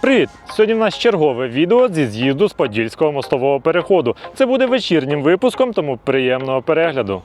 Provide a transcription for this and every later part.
Привіт! Сьогодні в нас чергове відео зі з'їзду з Подільського мостового переходу. Це буде вечірнім випуском, тому приємного перегляду.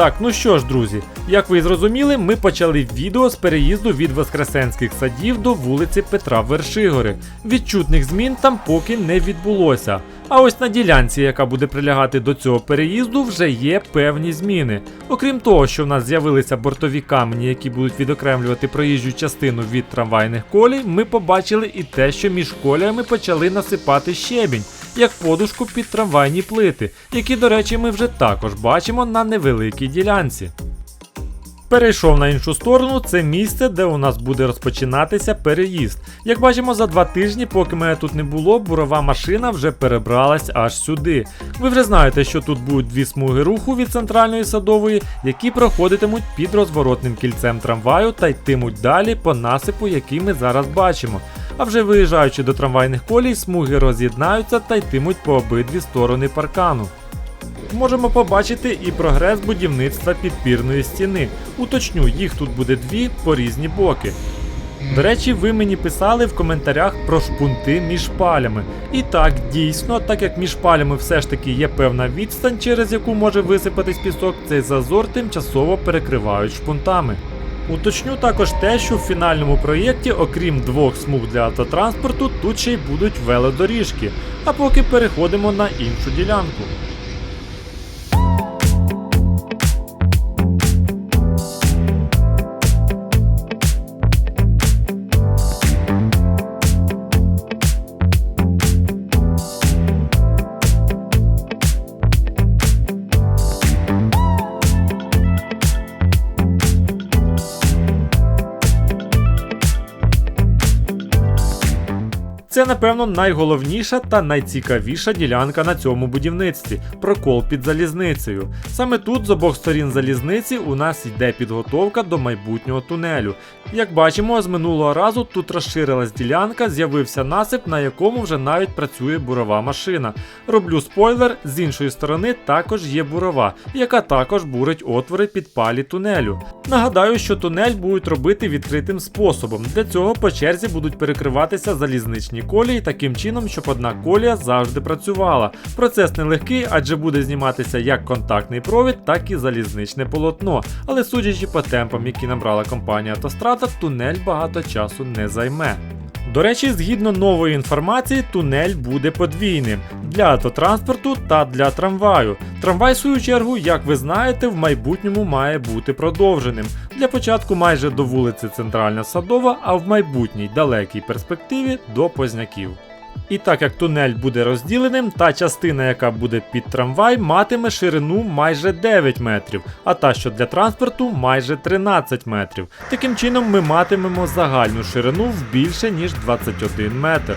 Так, ну що ж, друзі, як ви зрозуміли, ми почали відео з переїзду від Воскресенських садів до вулиці Петра Вершигори. Відчутних змін там поки не відбулося. А ось на ділянці, яка буде прилягати до цього переїзду, вже є певні зміни. Окрім того, що в нас з'явилися бортові камені, які будуть відокремлювати проїжджу частину від трамвайних колій, ми побачили і те, що між коліями почали насипати щебінь як подушку під трамвайні плити, які, до речі, ми вже також бачимо на невеликій ділянці. Перейшов на іншу сторону, це місце, де у нас буде розпочинатися переїзд. Як бачимо, за два тижні, поки мене тут не було, бурова машина вже перебралась аж сюди. Ви вже знаєте, що тут будуть дві смуги руху від центральної садової, які проходитимуть під розворотним кільцем трамваю та йтимуть далі по насипу, який ми зараз бачимо. А вже виїжджаючи до трамвайних колій, смуги роз'єднаються та йтимуть по обидві сторони паркану. Можемо побачити і прогрес будівництва підпірної стіни. Уточню, їх тут буде дві по різні боки. До речі, ви мені писали в коментарях про шпунти між палями. І так, дійсно, так як між палями все ж таки є певна відстань, через яку може висипатись пісок, цей зазор тимчасово перекривають шпунтами. Уточню також те, що в фінальному проєкті, окрім двох смуг для автотранспорту, тут ще й будуть велодоріжки. А поки переходимо на іншу ділянку. Це, напевно, найголовніша та найцікавіша ділянка на цьому будівництві прокол під залізницею. Саме тут з обох сторін залізниці у нас йде підготовка до майбутнього тунелю. Як бачимо, з минулого разу тут розширилась ділянка, з'явився насип, на якому вже навіть працює бурова машина. Роблю спойлер, з іншої сторони також є бурова, яка також бурить отвори під палі тунелю. Нагадаю, що тунель будуть робити відкритим способом. Для цього по черзі будуть перекриватися залізничні колії таким чином, щоб одна колія завжди працювала. Процес нелегкий, адже буде зніматися як контактний провід, так і залізничне полотно. Але судячи по темпам, які набрала компанія Автострада, тунель багато часу не займе. До речі, згідно нової інформації, тунель буде подвійним для автотранспорту та для трамваю. Трамвай, в свою чергу, як ви знаєте, в майбутньому має бути продовженим. Для початку майже до вулиці Центральна Садова, а в майбутній далекій перспективі до Позняків. І так як тунель буде розділеним, та частина, яка буде під трамвай, матиме ширину майже 9 метрів, а та, що для транспорту, майже 13 метрів. Таким чином ми матимемо загальну ширину в більше ніж 21 метр.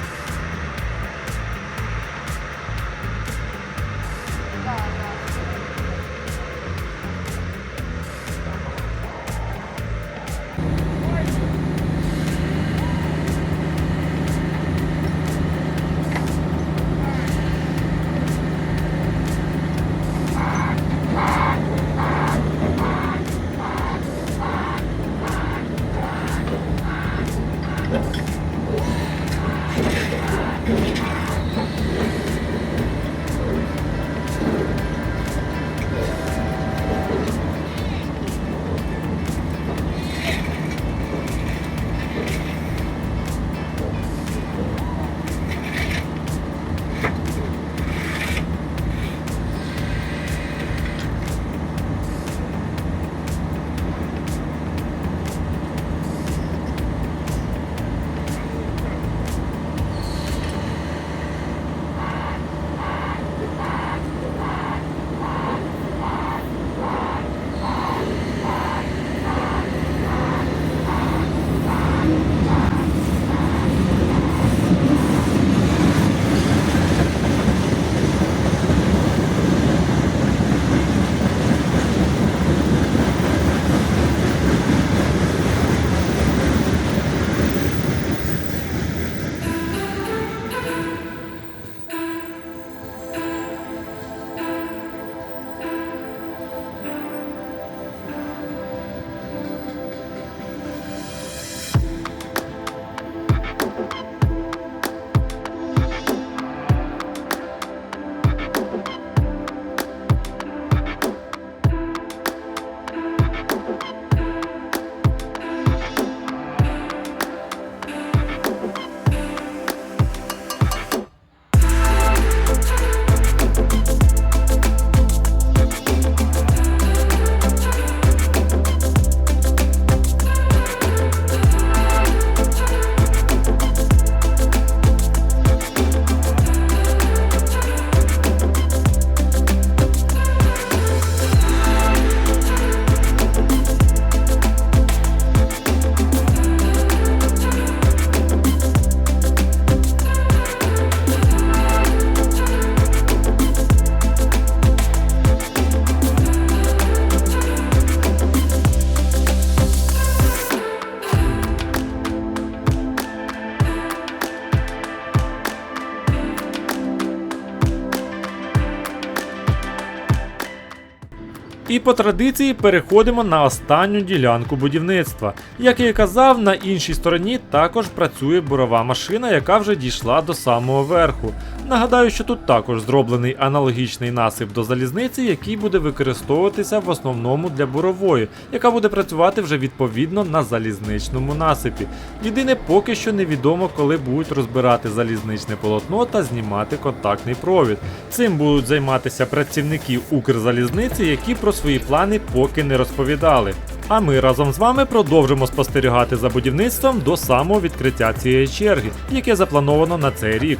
І по традиції переходимо на останню ділянку будівництва. Як я і казав, на іншій стороні також працює бурова машина, яка вже дійшла до самого верху. Нагадаю, що тут також зроблений аналогічний насип до залізниці, який буде використовуватися в основному для бурової, яка буде працювати вже відповідно на залізничному насипі. Єдине, поки що невідомо, коли будуть розбирати залізничне полотно та знімати контактний провід. Цим будуть займатися працівники Укрзалізниці, які про свої плани поки не розповідали. А ми разом з вами продовжимо спостерігати за будівництвом до самого відкриття цієї черги, яке заплановано на цей рік.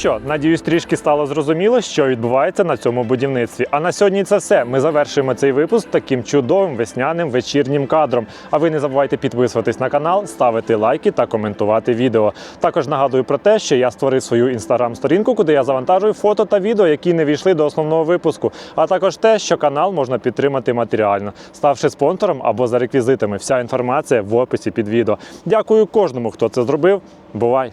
Що, надіюсь, трішки стало зрозуміло, що відбувається на цьому будівництві. А на сьогодні це все. Ми завершуємо цей випуск таким чудовим весняним вечірнім кадром. А ви не забувайте підписуватись на канал, ставити лайки та коментувати відео. Також нагадую про те, що я створив свою інстаграм-сторінку, куди я завантажую фото та відео, які не війшли до основного випуску. А також те, що канал можна підтримати матеріально, ставши спонсором або за реквізитами. Вся інформація в описі під відео. Дякую кожному, хто це зробив. Бувай!